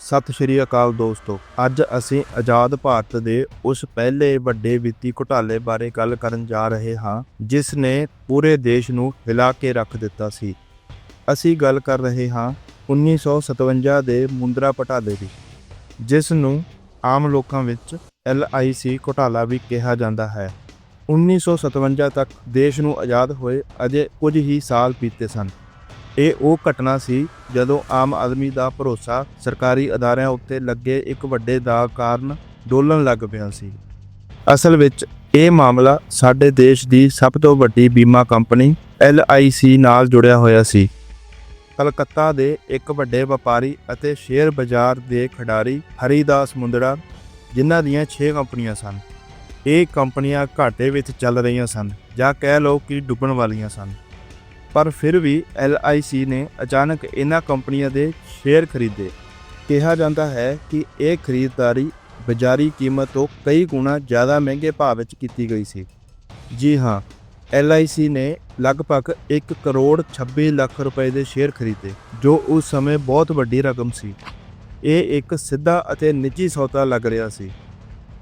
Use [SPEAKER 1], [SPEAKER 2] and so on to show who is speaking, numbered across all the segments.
[SPEAKER 1] ਸਤਿ ਸ਼੍ਰੀ ਅਕਾਲ ਦੋਸਤੋ। ਅੱਜ ਅਸੀਂ ਆਜ਼ਾਦ ਭਾਰਤ ਦੇ ਉਸ ਪਹਿਲੇ ਵੱਡੇ ਵਿੱਤੀ ਘੁਟਾਲੇ ਬਾਰੇ ਗੱਲ ਕਰਨ ਜਾ ਰਹੇ ਹਾਂ, ਜਿਸ ਨੇ ਪੂਰੇ ਦੇਸ਼ ਨੂੰ ਹਿਲਾ ਕੇ ਰੱਖ ਦਿੱਤਾ ਸੀ। ਅਸੀਂ ਗੱਲ ਕਰ ਰਹੇ ਹਾਂ 1957 ਦੇ ਮੁੰਦਰਾ ਘੁਟਾਲੇ ਦੀ, ਜਿਸ ਨੂੰ ਆਮ ਲੋਕਾਂ ਵਿੱਚ LIC ਘੁਟਾਲਾ ਵੀ ਕਿਹਾ ਜਾਂਦਾ ਹੈ। 1957 ਤੱਕ ਦੇਸ਼ ਨੂੰ ਆਜ਼ਾਦ ਹੋਏ ਅਜੇ ਕੁਝ ਹੀ ਸਾਲ ਬੀਤੇ ਸਨ। ਇਹ ਉਹ ਘਟਨਾ ਸੀ ਜਦੋਂ ਆਮ ਆਦਮੀ ਦਾ ਭਰੋਸਾ ਸਰਕਾਰੀ ਅਦਾਰਿਆਂ ਉੱਤੇ ਲੱਗੇ ਇੱਕ ਵੱਡੇ ਦਾਅ ਕਾਰਨ ਡੋਲਣ ਲੱਗ ਪਿਆ ਸੀ। ਅਸਲ ਵਿੱਚ ਇਹ ਮਾਮਲਾ ਸਾਡੇ ਦੇਸ਼ ਦੀ ਸਭ ਤੋਂ ਵੱਡੀ ਬੀਮਾ ਕੰਪਨੀ LIC ਨਾਲ ਜੁੜਿਆ ਹੋਇਆ ਸੀ। ਕਲਕੱਤਾ ਦੇ ਇੱਕ ਵੱਡੇ ਵਪਾਰੀ ਅਤੇ ਸ਼ੇਅਰ ਬਾਜ਼ਾਰ ਦੇ ਖਿਡਾਰੀ ਹਰੀਦਾਸ ਮੁੰਦੜਾ, ਜਿਨ੍ਹਾਂ ਦੀਆਂ 6 ਕੰਪਨੀਆਂ ਸਨ। ਇਹ ਕੰਪਨੀਆਂ ਘਾਟੇ ਵਿੱਚ ਚੱਲ ਰਹੀਆਂ ਸਨ ਜਾਂ ਕਹਿ ਲਓ ਕਿ ਡੁੱਬਣ ਵਾਲੀਆਂ ਸਨ। ਪਰ ਫਿਰ ਵੀ LIC ਨੇ ਅਚਾਨਕ ਇਹਨਾਂ ਕੰਪਨੀਆਂ ਦੇ ਸ਼ੇਅਰ ਖਰੀਦੇ। ਕਿਹਾ ਜਾਂਦਾ ਹੈ ਕਿ ਇਹ ਖਰੀਦਦਾਰੀ ਬਾਜ਼ਾਰੀ ਕੀਮਤ ਤੋਂ ਕਈ ਗੁਣਾ ਜ਼ਿਆਦਾ ਮਹਿੰਗੇ ਭਾਅ ਵਿੱਚ ਕੀਤੀ ਗਈ ਸੀ। ਜੀ ਹਾਂ LIC ਨੇ ਲਗਭਗ 1 ਕਰੋੜ 26 ਲੱਖ ਰੁਪਏ ਦੇ ਸ਼ੇਅਰ ਖਰੀਦੇ, ਜੋ ਉਸ ਸਮੇਂ ਬਹੁਤ ਵੱਡੀ ਰਕਮ ਸੀ। ਇਹ ਇੱਕ ਸਿੱਧਾ ਅਤੇ ਨਿੱਜੀ ਸੌਦਾ ਲੱਗ ਰਿਹਾ ਸੀ,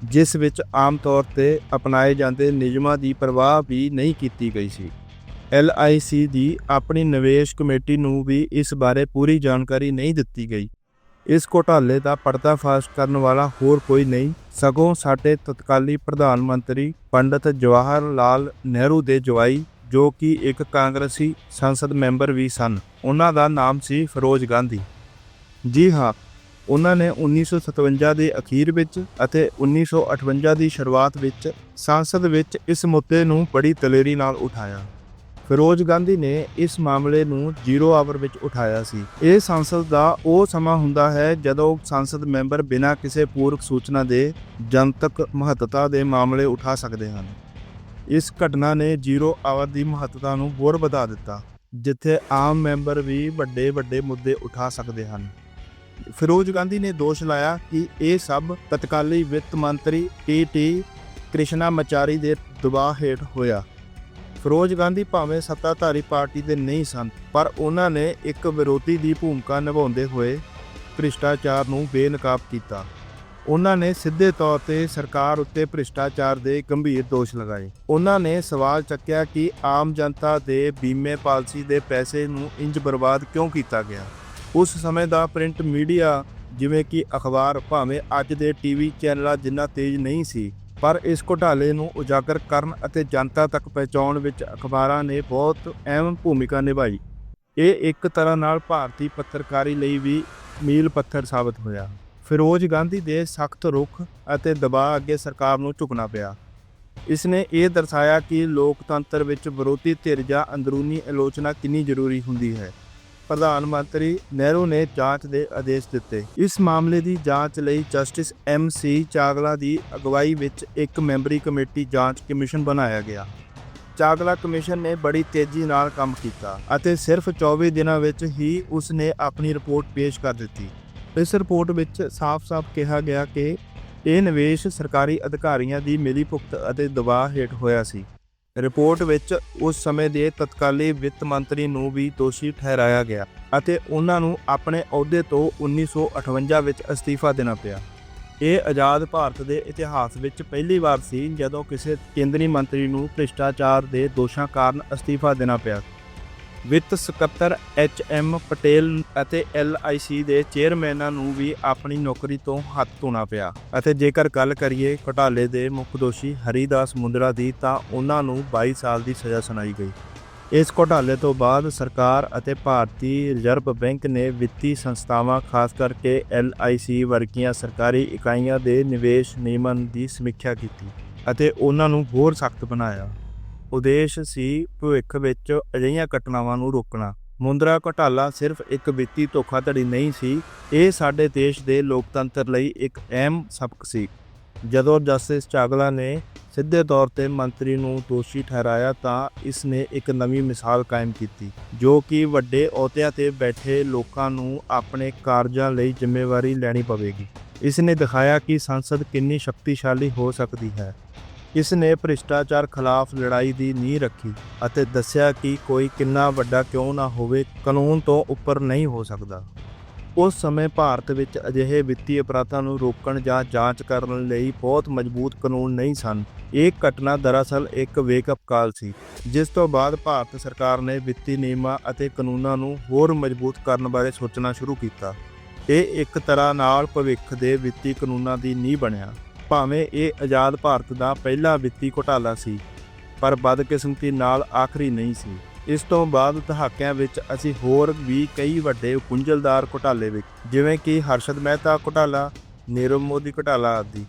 [SPEAKER 1] ਜਿਸ ਵਿੱਚ ਆਮ ਤੌਰ ਤੇ ਅਪਣਾਏ ਜਾਂਦੇ ਨਿਯਮਾਂ ਦੀ ਪਰਵਾਹ ਵੀ ਨਹੀਂ ਕੀਤੀ ਗਈ ਸੀ। LIC ਦੀ ਆਪਣੀ ਨਿਵੇਸ਼ ਕਮੇਟੀ ਨੂੰ ਵੀ ਇਸ ਬਾਰੇ ਪੂਰੀ ਜਾਣਕਾਰੀ ਨਹੀਂ ਦਿੱਤੀ ਗਈ। ਇਸ ਘੋਟਾਲੇ ਦਾ ਪਰਦਾਫਾਸ਼ ਕਰਨ ਵਾਲਾ ਹੋਰ ਕੋਈ ਨਹੀਂ, ਸਗੋਂ ਸਾਡੇ ਤਤਕਾਲੀ ਪ੍ਰਧਾਨ ਮੰਤਰੀ ਪੰਡਤ ਜਵਾਹਰ ਲਾਲ ਨਹਿਰੂ ਦੇ ਜਵਾਈ, ਜੋ ਕਿ ਇੱਕ ਕਾਂਗਰਸੀ ਸੰਸਦ ਮੈਂਬਰ ਵੀ ਸਨ। ਉਹਨਾਂ ਦਾ ਨਾਮ ਸੀ ਫਿਰੋਜ਼ ਗਾਂਧੀ। ਜੀ ਹਾਂ, ਉਹਨਾਂ ਨੇ 1957 ਦੇ ਅਖੀਰ ਵਿੱਚ ਅਤੇ 1958 ਦੀ ਸ਼ੁਰੂਆਤ ਵਿੱਚ ਸੰਸਦ ਵਿੱਚ ਇਸ ਮੁੱਦੇ ਨੂੰ ਬੜੀ ਦਲੇਰੀ ਨਾਲ ਉਠਾਇਆ। ਫਿਰੋਜ਼ ਗਾਂਧੀ ਨੇ ਇਸ ਮਾਮਲੇ ਨੂੰ ਜ਼ੀਰੋ ਆਵਰ ਵਿੱਚ ਉਠਾਇਆ ਸੀ। ਇਹ ਸੰਸਦ ਦਾ ਉਹ ਸਮਾਂ ਹੁੰਦਾ ਹੈ ਜਦੋਂ ਸੰਸਦ ਮੈਂਬਰ ਬਿਨਾਂ ਕਿਸੇ ਪੂਰਵ ਸੂਚਨਾ ਦੇ ਜਨਤਕ ਮਹੱਤਤਾ ਦੇ ਮਾਮਲੇ ਉਠਾ ਸਕਦੇ ਹਨ। ਇਸ ਘਟਨਾ ਨੇ ਜ਼ੀਰੋ ਆਵਰ ਦੀ ਮਹੱਤਤਾ ਨੂੰ ਹੋਰ ਵਧਾ ਦਿੱਤਾ, ਜਿੱਥੇ ਆਮ ਮੈਂਬਰ ਵੀ ਵੱਡੇ ਵੱਡੇ ਮੁੱਦੇ ਉਠਾ ਸਕਦੇ ਹਨ। ਫਿਰੋਜ਼ ਗਾਂਧੀ ਨੇ ਦੋਸ਼ ਲਾਇਆ ਕਿ ਇਹ ਸਭ ਤਤਕਾਲੀ ਵਿੱਤ ਮੰਤਰੀ ਟੀ ਕ੍ਰਿਸ਼ਨਾ ਮਚਾਰੀ ਦੇ ਦਬਾਅ ਹੇਠ ਹੋਇਆ। ਫਿਰੋਜ਼ ਗਾਂਧੀ ਭਾਵੇਂ ਸੱਤਾਧਾਰੀ ਪਾਰਟੀ ਦੇ ਨਹੀਂ ਸਨ, ਪਰ ਉਹਨਾਂ ਨੇ ਇੱਕ ਵਿਰੋਧੀ ਦੀ ਭੂਮਿਕਾ ਨਿਭਾਉਂਦੇ ਹੋਏ ਭ੍ਰਿਸ਼ਟਾਚਾਰ ਨੂੰ ਬੇਨਕਾਬ ਕੀਤਾ। ਉਹਨਾਂ ਨੇ ਸਿੱਧੇ ਤੌਰ ਤੇ ਸਰਕਾਰ ਉੱਤੇ ਭ੍ਰਿਸ਼ਟਾਚਾਰ ਦੇ ਗੰਭੀਰ ਦੋਸ਼ ਲਗਾਏ। ਉਹਨਾਂ ਨੇ ਸਵਾਲ ਚੱਕਿਆ ਕਿ ਆਮ ਜਨਤਾ ਦੇ ਬੀਮੇ ਪਾਲਿਸੀ ਦੇ ਪੈਸੇ ਨੂੰ ਇੰਜ ਬਰਬਾਦ ਕਿਉਂ ਕੀਤਾ ਗਿਆ? ਉਸ ਸਮੇਂ ਦਾ ਪ੍ਰਿੰਟ ਮੀਡੀਆ ਜਿਵੇਂ ਕਿ ਅਖਬਾਰ ਭਾਵੇਂ ਅੱਜ ਦੇ ਟੀਵੀ ਚੈਨਲਾਂ ਜਿੰਨਾ ਤੇਜ਼ ਨਹੀਂ ਸੀ ਪਰ ਇਸ ਘੁਟਾਲੇ ਨੂੰ ਉਜਾਗਰ ਕਰਨ ਅਤੇ ਜਨਤਾ ਤੱਕ ਪਹੁੰਚਾਉਣ ਵਿੱਚ ਅਖਬਾਰਾਂ ਨੇ ਬਹੁਤ ਅਹਿਮ ਭੂਮਿਕਾ ਨਿਭਾਈ। ਇਹ ਇੱਕ ਤਰ੍ਹਾਂ ਨਾਲ ਭਾਰਤੀ ਪੱਤਰਕਾਰੀ ਲਈ ਵੀ ਮੀਲ ਪੱਥਰ ਸਾਬਤ ਹੋਇਆ। ਫਿਰੋਜ਼ ਗਾਂਧੀ ਦੇ ਸਖਤ ਰੁਖ ਅਤੇ ਦਬਾਅ ਅੱਗੇ ਸਰਕਾਰ ਨੂੰ ਝੁਕਣਾ ਪਿਆ। ਇਸ ਨੇ ਇਹ ਦਰਸਾਇਆ ਕਿ ਲੋਕਤੰਤਰ ਵਿੱਚ ਵਿਰੋਧੀ ਧਿਰ ਜਾਂ ਅੰਦਰੂਨੀ ਆਲੋਚਨਾ ਕਿੰਨੀ ਜ਼ਰੂਰੀ ਹੁੰਦੀ ਹੈ। ਪ੍ਰਧਾਨ ਮੰਤਰੀ ਨਹਿਰੂ ਨੇ ਜਾਂਚ ਦੇ ਆਦੇਸ਼ ਦਿੱਤੇ। ਇਸ ਮਾਮਲੇ ਦੀ ਜਾਂਚ ਲਈ ਜਸਟਿਸ ਐਮ ਸੀ ਚਾਗਲਾ ਦੀ ਅਗਵਾਈ ਵਿੱਚ ਇੱਕ ਮੈਂਬਰੀ ਕਮੇਟੀ ਜਾਂਚ ਕਮਿਸ਼ਨ ਬਣਾਇਆ ਗਿਆ। ਚਾਗਲਾ ਕਮਿਸ਼ਨ ਨੇ ਬੜੀ ਤੇਜ਼ੀ ਨਾਲ ਕੰਮ ਕੀਤਾ ਅਤੇ ਸਿਰਫ 24 ਦਿਨਾਂ ਵਿੱਚ ਹੀ ਉਸ ਨੇ ਆਪਣੀ ਰਿਪੋਰਟ ਪੇਸ਼ ਕਰ ਦਿੱਤੀ। ਇਸ ਰਿਪੋਰਟ ਵਿੱਚ ਸਾਫ਼-ਸਾਫ਼ ਕਿਹਾ ਗਿਆ ਕਿ ਇਹ ਨਿਵੇਸ਼ ਸਰਕਾਰੀ ਅਧਿਕਾਰੀਆਂ ਦੀ ਮਿਲੀਭੁਗਤ ਅਤੇ ਦਬਾਅ ਹੇਠ ਹੋਇਆ ਸੀ। ਰਿਪੋਰਟ ਵਿੱਚ ਉਸ ਸਮੇਂ ਦੇ ਤਤਕਾਲੀ ਵਿੱਤ ਮੰਤਰੀ ਨੂੰ ਵੀ ਦੋਸ਼ੀ ਠਹਿਰਾਇਆ ਗਿਆ ਅਤੇ ਉਹਨਾਂ ਨੂੰ ਆਪਣੇ ਅਹੁਦੇ ਤੋਂ 1958 ਵਿੱਚ ਅਸਤੀਫਾ ਦੇਣਾ ਪਿਆ। ਇਹ ਆਜ਼ਾਦ ਭਾਰਤ ਦੇ ਇਤਿਹਾਸ ਵਿੱਚ ਪਹਿਲੀ ਵਾਰ ਸੀ ਜਦੋਂ ਕਿਸੇ ਕੇਂਦਰੀ ਮੰਤਰੀ ਨੂੰ ਭ੍ਰਿਸ਼ਟਾਚਾਰ ਦੇ ਦੋਸ਼ਾਂ ਕਾਰਨ ਅਸਤੀਫਾ ਦੇਣਾ ਪਿਆ। ਵਿੱਤ ਸਕੱਤਰ ਐਚ ਐਮ ਪਟੇਲ ਅਤੇ ਐੱਲ ਆਈ ਸੀ ਦੇ ਚੇਅਰਮੈਨਾਂ ਨੂੰ ਵੀ ਆਪਣੀ ਨੌਕਰੀ ਤੋਂ ਹੱਥ ਧੋਣਾ ਪਿਆ। ਅਤੇ ਜੇਕਰ ਗੱਲ ਕਰੀਏ ਘੁਟਾਲੇ ਦੇ ਮੁੱਖ ਦੋਸ਼ੀ ਹਰੀਦਾਸ ਮੁੰਦਰਾ ਦੀ, ਤਾਂ ਉਹਨਾਂ ਨੂੰ 22 ਸਾਲ ਦੀ ਸਜ਼ਾ ਸੁਣਾਈ ਗਈ। ਇਸ ਘੋਟਾਲੇ ਤੋਂ ਬਾਅਦ ਸਰਕਾਰ ਅਤੇ ਭਾਰਤੀ ਰਿਜ਼ਰਵ ਬੈਂਕ ਨੇ ਵਿੱਤੀ ਸੰਸਥਾਵਾਂ, ਖਾਸ ਕਰਕੇ LIC ਵਰਗੀਆਂ ਸਰਕਾਰੀ ਇਕਾਈਆਂ ਦੇ ਨਿਵੇਸ਼ ਨਿਯਮਾਂ ਦੀ ਸਮੀਖਿਆ ਕੀਤੀ ਅਤੇ ਉਹਨਾਂ ਨੂੰ ਹੋਰ ਸਖਤ ਬਣਾਇਆ। ਉਦੇਸ਼ ਸੀ ਭਵਿੱਖ ਵਿੱਚ ਅਜਿਹੀਆਂ ਘਟਨਾਵਾਂ ਨੂੰ ਰੋਕਣਾ। ਮੁੰਦਰਾ ਘੁਟਾਲਾ ਸਿਰਫ ਇੱਕ ਵਿੱਤੀ ਧੋਖਾਧੜੀ ਨਹੀਂ ਸੀ, ਇਹ ਸਾਡੇ ਦੇਸ਼ ਦੇ ਲੋਕਤੰਤਰ ਲਈ ਇੱਕ ਅਹਿਮ ਸਬਕ ਸੀ। ਜਦੋਂ ਜਸਟਿਸ ਚਾਗਲਾ ਨੇ ਸਿੱਧੇ ਤੌਰ ਤੇ ਮੰਤਰੀ ਨੂੰ ਦੋਸ਼ੀ ਠਹਿਰਾਇਆ ਤਾਂ ਇਸ ਨੇ ਇੱਕ ਨਵੀਂ ਮਿਸਾਲ ਕਾਇਮ ਕੀਤੀ, ਜੋ ਕਿ ਵੱਡੇ ਅਹੁਦਿਆਂ ਤੇ ਬੈਠੇ ਲੋਕਾਂ ਨੂੰ ਆਪਣੇ ਕਾਰਜਾਂ ਲਈ ਜ਼ਿੰਮੇਵਾਰੀ ਲੈਣੀ ਪਵੇਗੀ। ਇਸ ਨੇ ਦਿਖਾਇਆ ਕਿ ਸੰਸਦ ਕਿੰਨੀ ਸ਼ਕਤੀਸ਼ਾਲੀ ਹੋ ਸਕਦੀ ਹੈ। ਇਸ ਨੇ ਭ੍ਰਿਸ਼ਟਾਚਾਰ ਖਿਲਾਫ ਲੜਾਈ ਦੀ ਨੀਂਹ ਰੱਖੀ ਅਤੇ ਦੱਸਿਆ ਕਿ ਕੋਈ ਕਿੰਨਾ ਵੱਡਾ ਕਿਉਂ ਨਾ ਹੋਵੇ, ਕਾਨੂੰਨ ਤੋਂ ਉੱਪਰ ਨਹੀਂ ਹੋ ਸਕਦਾ। ਉਸ ਸਮੇਂ ਭਾਰਤ ਵਿੱਚ ਅਜਿਹੇ ਵਿੱਤੀ ਅਪਰਾਧਾਂ ਨੂੰ ਰੋਕਣ ਜਾਂ ਜਾਂਚ ਕਰਨ ਲਈ ਬਹੁਤ ਮਜ਼ਬੂਤ ਕਾਨੂੰਨ ਨਹੀਂ ਸਨ। ਇਹ ਘਟਨਾ ਦਰਅਸਲ ਇੱਕ ਵੇਕਅਪ ਕਾਲ ਸੀ, ਜਿਸ ਤੋਂ ਬਾਅਦ ਭਾਰਤ ਸਰਕਾਰ ਨੇ ਵਿੱਤੀ ਨਿਯਮਾਂ ਅਤੇ ਕਾਨੂੰਨਾਂ ਨੂੰ ਹੋਰ ਮਜ਼ਬੂਤ ਕਰਨ ਬਾਰੇ ਸੋਚਣਾ ਸ਼ੁਰੂ ਕੀਤਾ। ਇਹ ਇੱਕ ਤਰ੍ਹਾਂ ਨਾਲ ਭਵਿੱਖ ਦੇ ਵਿੱਤੀ ਕਾਨੂੰਨਾਂ ਦੀ ਨੀਂਹ ਬਣਿਆ। ਭਾਵੇਂ ਇਹ ਆਜ਼ਾਦ ਭਾਰਤ ਦਾ ਪਹਿਲਾ ਵਿੱਤੀ ਘੁਟਾਲਾ ਸੀ, ਪਰ ਬਦਕਿਸਮਤੀ ਨਾਲ ਆਖਰੀ ਨਹੀਂ ਸੀ। ਇਸ ਤੋਂ ਬਾਅਦ ਦਹਾਕਿਆਂ ਵਿੱਚ ਅਸੀਂ ਹੋਰ ਵੀ ਕਈ ਵੱਡੇ ਗੁੰਝਲਦਾਰ ਘੁਟਾਲੇ ਵਿੱਚ ਜਿਵੇਂ ਕਿ ਹਰਸ਼ਦ ਮਹਿਤਾ ਘੁਟਾਲਾ, ਨੀਰਵ ਮੋਦੀ ਘੁਟਾਲਾ ਆਦਿ।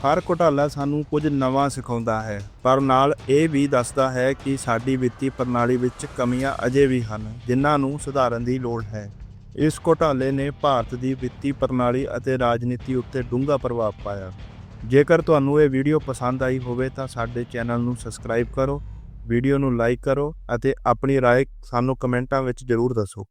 [SPEAKER 1] ਹਰ ਘੁਟਾਲਾ ਸਾਨੂੰ ਕੁਝ ਨਵਾਂ ਸਿਖਾਉਂਦਾ ਹੈ, ਪਰ ਨਾਲ ਇਹ ਵੀ ਦੱਸਦਾ ਹੈ ਕਿ ਸਾਡੀ ਵਿੱਤੀ ਪ੍ਰਣਾਲੀ ਵਿੱਚ ਕਮੀਆਂ ਅਜੇ ਵੀ ਹਨ, ਜਿਨ੍ਹਾਂ ਨੂੰ ਸੁਧਾਰਨ ਦੀ ਲੋੜ ਹੈ। ਇਸ ਘੁਟਾਲੇ ਨੇ ਭਾਰਤ ਦੀ ਵਿੱਤੀ ਪ੍ਰਣਾਲੀ ਅਤੇ ਰਾਜਨੀਤੀ ਉੱਤੇ ਡੂੰਘਾ ਪ੍ਰਭਾਵ ਪਾਇਆ। ਜੇਕਰ ਤੁਹਾਨੂੰ ਇਹ ਵੀਡੀਓ ਪਸੰਦ ਆਈ ਹੋਵੇ ਤਾਂ ਸਾਡੇ ਚੈਨਲ ਨੂੰ ਸਬਸਕ੍ਰਾਈਬ ਕਰੋ ਵੀਡੀਓ ਨੂੰ ਲਾਈਕ ਕਰੋ ਅਤੇ ਆਪਣੀ رائے ਸਾਨੂੰ ਕਮੈਂਟਾਂ ਵਿੱਚ ਜ਼ਰੂਰ ਦੱਸੋ